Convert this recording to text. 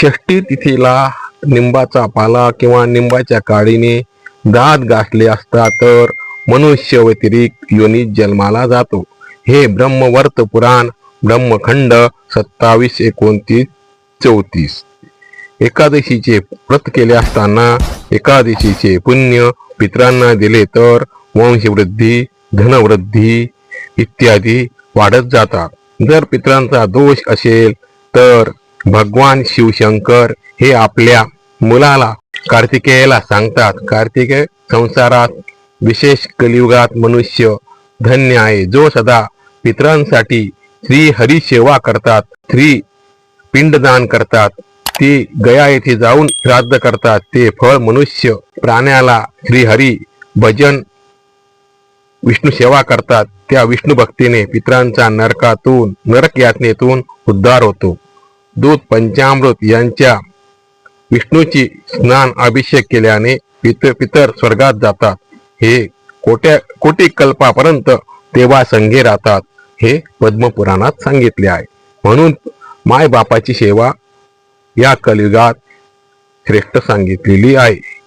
षष्टी तिथीला निंबाचा पाला किंवा निंबाच्या काडीने दात गाठले असता तर मनुष्य व्यतिरिक्त योनी जन्माला जातो. हे ब्रह्मवर्त पुराण ब्रह्मखंड सत्तावीस एकोणतीस चौतीस. एकादशीचे व्रत केले असताना एकादशीचे पुण्य पित्रांना दिले तर वंशवृद्धी धनवृद्धी इत्यादी वाढत जातात. जर पित्रांचा दोष असेल तर भगवान शिवशंकर हे आपल्या मुलाला कार्तिकेयाला सांगतात. कार्तिकेय संसारात विशेष कलियुगात मनुष्य धन्य आहे. जो सदा पित्रांसाठी श्री हरी सेवा करतात श्री पिंडदान करतात ती गया येथे जाऊन श्राद्ध करतात. ते फळ मनुष्य प्राण्याला श्रीहरी भजन विष्णू सेवा करतात. त्या विष्णू भक्तीने पित्रांचा नरकातून नरक यातनेतून उद्धार होतो. दूध पंचामृत यांच्या विष्णूची स्नान अभिषेक केल्याने पितर पितर स्वर्गात जातात. हे कोट्या कोटी कल्पापर्यंत तेव्हा संघे राहतात हे पद्मपुराणात सांगितले आहे. म्हणून माय बापाची सेवा या कलियुगात श्रेष्ठ सांगितलेली आहे.